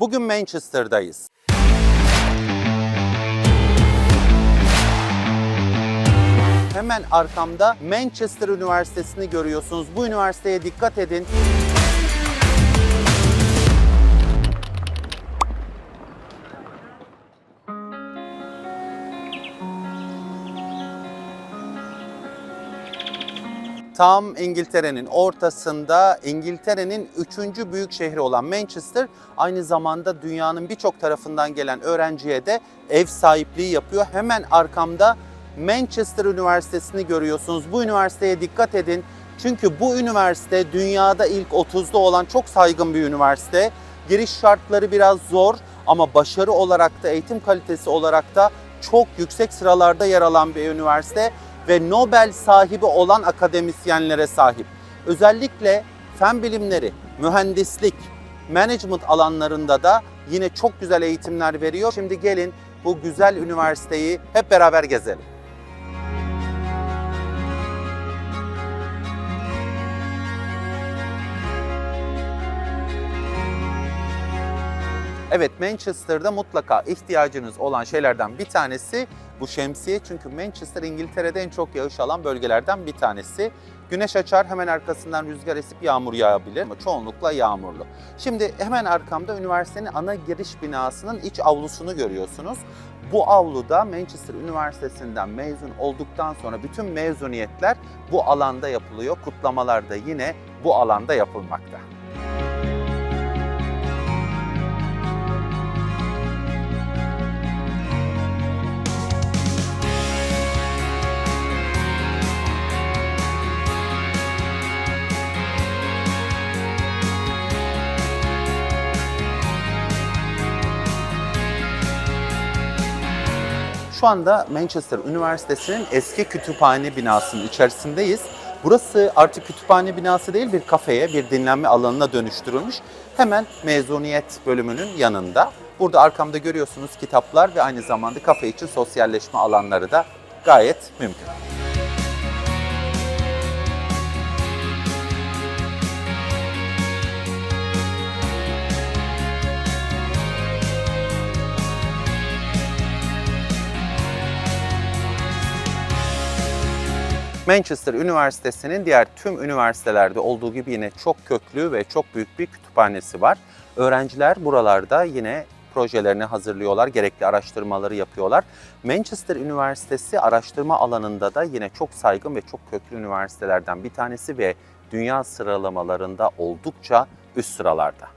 Bugün Manchester'dayız. Hemen arkamda Manchester Üniversitesi'ni görüyorsunuz. Bu üniversiteye dikkat edin. Tam İngiltere'nin ortasında İngiltere'nin üçüncü büyük şehri olan Manchester aynı zamanda dünyanın birçok tarafından gelen öğrenciye de ev sahipliği yapıyor. Hemen arkamda Manchester Üniversitesi'ni görüyorsunuz. Bu üniversiteye dikkat edin. Çünkü bu üniversite dünyada ilk 30'da olan çok saygın bir üniversite. Giriş şartları biraz zor ama başarı olarak da eğitim kalitesi olarak da çok yüksek sıralarda yer alan bir üniversite ve Nobel sahibi olan akademisyenlere sahip. Özellikle fen bilimleri, mühendislik, management alanlarında da yine çok güzel eğitimler veriyor. Şimdi gelin bu güzel üniversiteyi hep beraber gezelim. Evet Manchester'da mutlaka ihtiyacınız olan şeylerden bir tanesi bu şemsiye. Çünkü Manchester İngiltere'de en çok yağış alan bölgelerden bir tanesi. Güneş açar hemen arkasından rüzgar esip yağmur yağabilir ama çoğunlukla yağmurlu. Şimdi hemen arkamda üniversitenin ana giriş binasının iç avlusunu görüyorsunuz. Bu avluda Manchester Üniversitesi'nden mezun olduktan sonra bütün mezuniyetler bu alanda yapılıyor. Kutlamalar da yine bu alanda yapılmakta. Şu anda Manchester Üniversitesi'nin eski kütüphane binasının içerisindeyiz. Burası artık kütüphane binası değil bir kafeye, bir dinlenme alanına dönüştürülmüş. Hemen mezuniyet bölümünün yanında. Burada arkamda görüyorsunuz kitaplar ve aynı zamanda kafe için sosyalleşme alanları da gayet mümkün. Manchester Üniversitesi'nin diğer tüm üniversitelerde olduğu gibi yine çok köklü ve çok büyük bir kütüphanesi var. Öğrenciler buralarda yine projelerini hazırlıyorlar, gerekli araştırmaları yapıyorlar. Manchester Üniversitesi araştırma alanında da yine çok saygın ve çok köklü üniversitelerden bir tanesi ve dünya sıralamalarında oldukça üst sıralarda.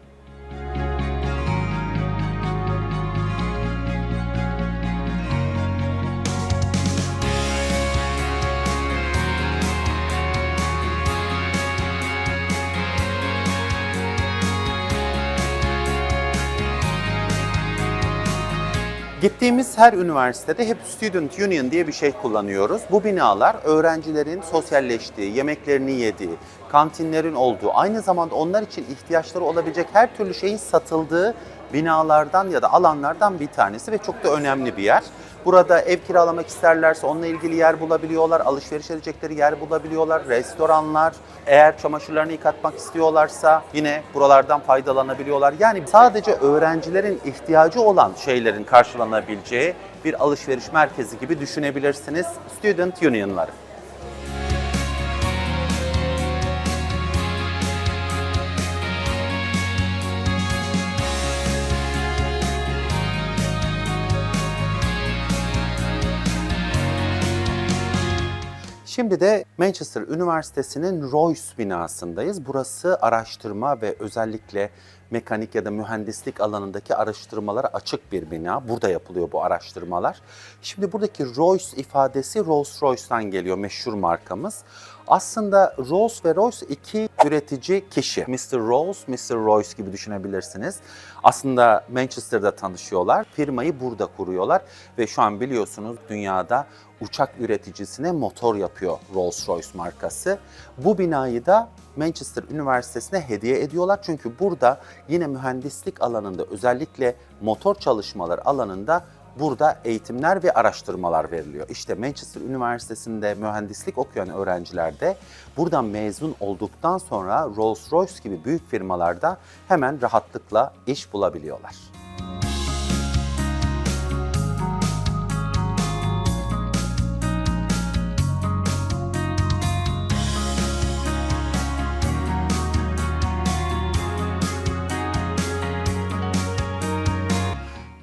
Gittiğimiz her üniversitede hep Student Union diye bir şey kullanıyoruz. Bu binalar öğrencilerin sosyalleştiği, yemeklerini yediği, kantinlerin olduğu, aynı zamanda onlar için ihtiyaçları olabilecek her türlü şeyin satıldığı binalardan ya da alanlardan bir tanesi ve çok da önemli bir yer. Burada ev kiralamak isterlerse onunla ilgili yer bulabiliyorlar, alışveriş edecekleri yer bulabiliyorlar, restoranlar, eğer çamaşırlarını yıkatmak istiyorlarsa yine buralardan faydalanabiliyorlar. Yani sadece öğrencilerin ihtiyacı olan şeylerin karşılanabileceği bir alışveriş merkezi gibi düşünebilirsiniz Student Union'ları. Şimdi de Manchester Üniversitesi'nin Royce binasındayız. Burası araştırma ve özellikle mekanik ya da mühendislik alanındaki araştırmalara açık bir bina. Burada yapılıyor bu araştırmalar. Şimdi buradaki Royce ifadesi Rolls Royce'tan geliyor meşhur markamız. Aslında Rolls ve Royce iki üretici kişi. Mr. Rolls, Mr. Royce gibi düşünebilirsiniz. Aslında Manchester'da tanışıyorlar. Firmayı burada kuruyorlar ve şu an biliyorsunuz dünyada uçak üreticisine motor yapıyor Rolls-Royce markası. Bu binayı da Manchester Üniversitesi'ne hediye ediyorlar. Çünkü burada yine mühendislik alanında özellikle motor çalışmaları alanında burada eğitimler ve araştırmalar veriliyor. İşte Manchester Üniversitesi'nde mühendislik okuyan öğrenciler de buradan mezun olduktan sonra Rolls-Royce gibi büyük firmalarda hemen rahatlıkla iş bulabiliyorlar.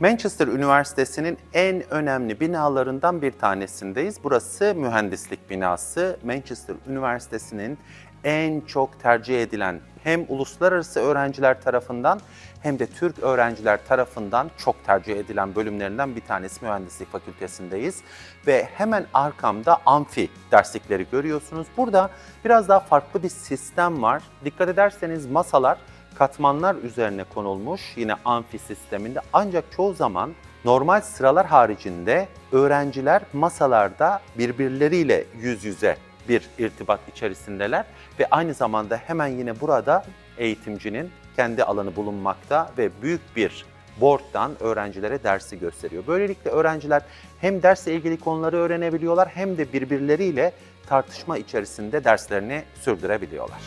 Manchester Üniversitesi'nin en önemli binalarından bir tanesindeyiz. Burası mühendislik binası. Manchester Üniversitesi'nin en çok tercih edilen hem uluslararası öğrenciler tarafından hem de Türk öğrenciler tarafından çok tercih edilen bölümlerinden bir tanesi mühendislik fakültesindeyiz. Ve hemen arkamda amfi derslikleri görüyorsunuz. Burada biraz daha farklı bir sistem var. Dikkat ederseniz masalar katmanlar üzerine konulmuş yine amfi sisteminde ancak çoğu zaman normal sıralar haricinde öğrenciler masalarda birbirleriyle yüz yüze bir irtibat içerisindeler ve aynı zamanda hemen yine burada eğitimcinin kendi alanı bulunmakta ve büyük bir board'dan öğrencilere dersi gösteriyor. Böylelikle öğrenciler hem dersle ilgili konuları öğrenebiliyorlar hem de birbirleriyle tartışma içerisinde derslerini sürdürebiliyorlar.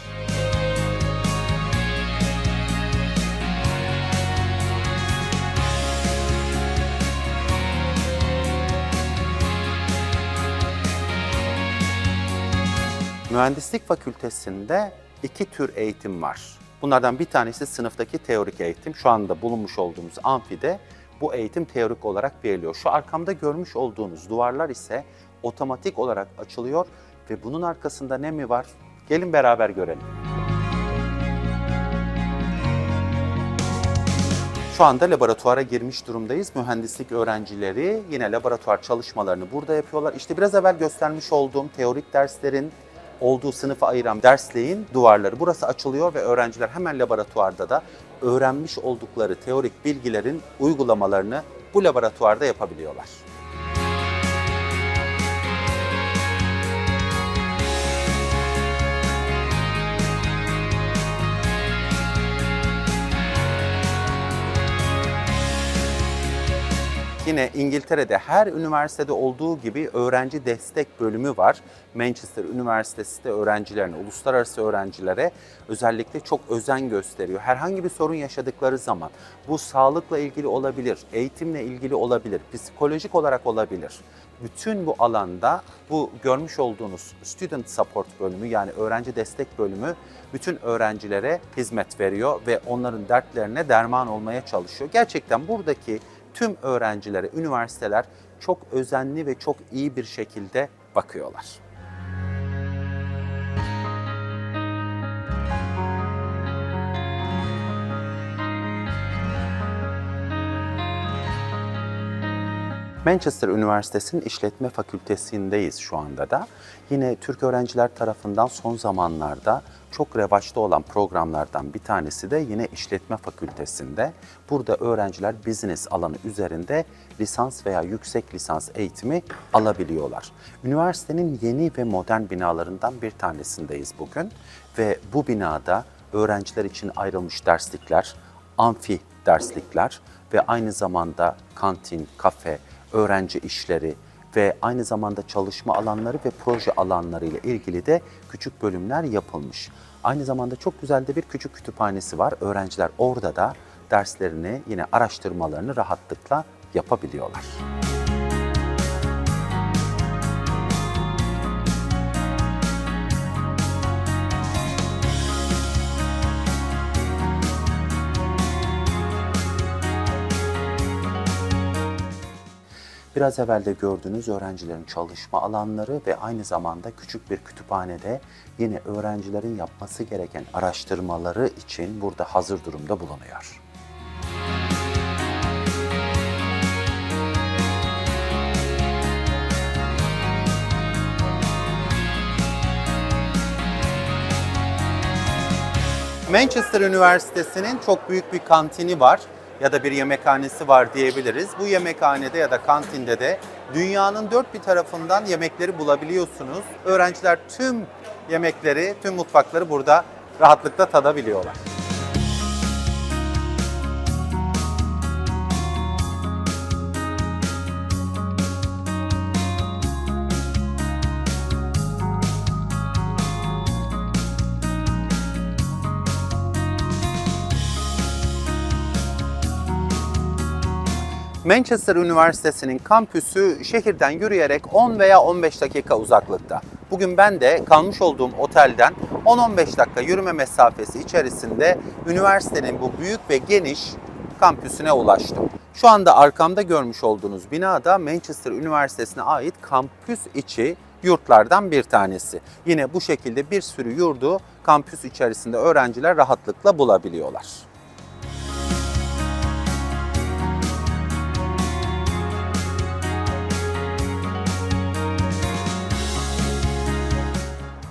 Mühendislik fakültesinde iki tür eğitim var. Bunlardan bir tanesi sınıftaki teorik eğitim. Şu anda bulunmuş olduğumuz amfide bu eğitim teorik olarak veriliyor. Şu arkamda görmüş olduğunuz duvarlar ise otomatik olarak açılıyor ve bunun arkasında ne mi var? Gelin beraber görelim. Şu anda laboratuvara girmiş durumdayız. Mühendislik öğrencileri yine laboratuvar çalışmalarını burada yapıyorlar. İşte biraz evvel göstermiş olduğum teorik derslerin olduğu sınıfa ayıran dersliğin duvarları. Burası açılıyor ve öğrenciler hemen laboratuvarda da öğrenmiş oldukları teorik bilgilerin uygulamalarını bu laboratuvarda yapabiliyorlar. Yine İngiltere'de her üniversitede olduğu gibi öğrenci destek bölümü var. Manchester Üniversitesi de öğrencilerine, uluslararası öğrencilere özellikle çok özen gösteriyor. Herhangi bir sorun yaşadıkları zaman bu sağlıkla ilgili olabilir, eğitimle ilgili olabilir, psikolojik olarak olabilir. Bütün bu alanda bu görmüş olduğunuz Student Support bölümü yani öğrenci destek bölümü bütün öğrencilere hizmet veriyor ve onların dertlerine derman olmaya çalışıyor. Gerçekten buradaki tüm öğrencilere üniversiteler çok özenli ve çok iyi bir şekilde bakıyorlar. Manchester Üniversitesi'nin İşletme Fakültesindeyiz şu anda da. Yine Türk öğrenciler tarafından son zamanlarda çok revaçta olan programlardan bir tanesi de yine İşletme Fakültesinde. Burada öğrenciler business alanı üzerinde lisans veya yüksek lisans eğitimi alabiliyorlar. Üniversitenin yeni ve modern binalarından bir tanesindeyiz bugün ve bu binada öğrenciler için ayrılmış derslikler, amfi derslikler ve aynı zamanda kantin, kafe, öğrenci işleri ve aynı zamanda çalışma alanları ve proje alanları ile ilgili de küçük bölümler yapılmış. Aynı zamanda çok güzel de bir küçük kütüphanesi var. Öğrenciler orada da derslerini yine araştırmalarını rahatlıkla yapabiliyorlar. Biraz evvel de gördüğünüz öğrencilerin çalışma alanları ve aynı zamanda küçük bir kütüphanede yine öğrencilerin yapması gereken araştırmaları için burada hazır durumda bulunuyor. Manchester Üniversitesi'nin çok büyük bir kantini var ya da bir yemekhanesi var diyebiliriz. Bu yemekhanede ya da kantinde de dünyanın dört bir tarafından yemekleri bulabiliyorsunuz. Öğrenciler tüm yemekleri, tüm mutfakları burada rahatlıkla tadabiliyorlar. Manchester Üniversitesi'nin kampüsü şehirden yürüyerek 10 veya 15 dakika uzaklıkta. Bugün ben de kalmış olduğum otelden 10-15 dakika yürüme mesafesi içerisinde üniversitenin bu büyük ve geniş kampüsüne ulaştım. Şu anda arkamda görmüş olduğunuz bina da Manchester Üniversitesi'ne ait kampüs içi yurtlardan bir tanesi. Yine bu şekilde bir sürü yurdu kampüs içerisinde öğrenciler rahatlıkla bulabiliyorlar.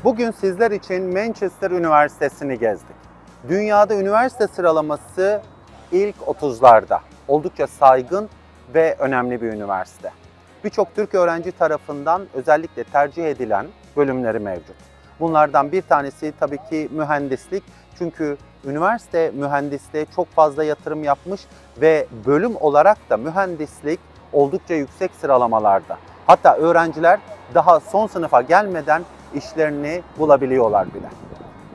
Bugün sizler için Manchester Üniversitesi'ni gezdik. Dünyada üniversite sıralaması ilk 30'larda. Oldukça saygın ve önemli bir üniversite. Birçok Türk öğrenci tarafından özellikle tercih edilen bölümleri mevcut. Bunlardan bir tanesi tabii ki mühendislik. Çünkü üniversite mühendisliğe çok fazla yatırım yapmış ve bölüm olarak da mühendislik oldukça yüksek sıralamalarda. Hatta öğrenciler daha son sınıfa gelmeden işlerini bulabiliyorlar bile.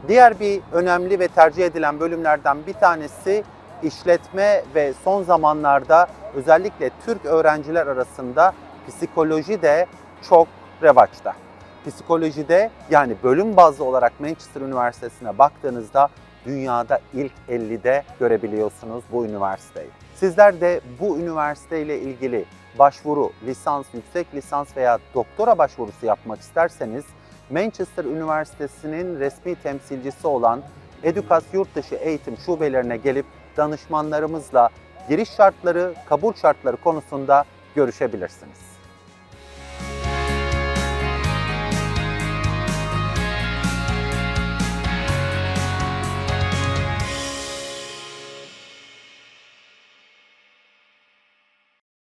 Diğer bir önemli ve tercih edilen bölümlerden bir tanesi işletme ve son zamanlarda özellikle Türk öğrenciler arasında psikoloji de çok revaçta. Psikolojide yani bölüm bazlı olarak Manchester Üniversitesi'ne baktığınızda dünyada ilk 50'de görebiliyorsunuz bu üniversiteyi. Sizler de bu üniversiteyle ilgili başvuru, lisans, yüksek lisans veya doktora başvurusu yapmak isterseniz Manchester Üniversitesi'nin resmi temsilcisi olan Edukas Yurtdışı Eğitim Şubelerine gelip danışmanlarımızla giriş şartları, kabul şartları konusunda görüşebilirsiniz.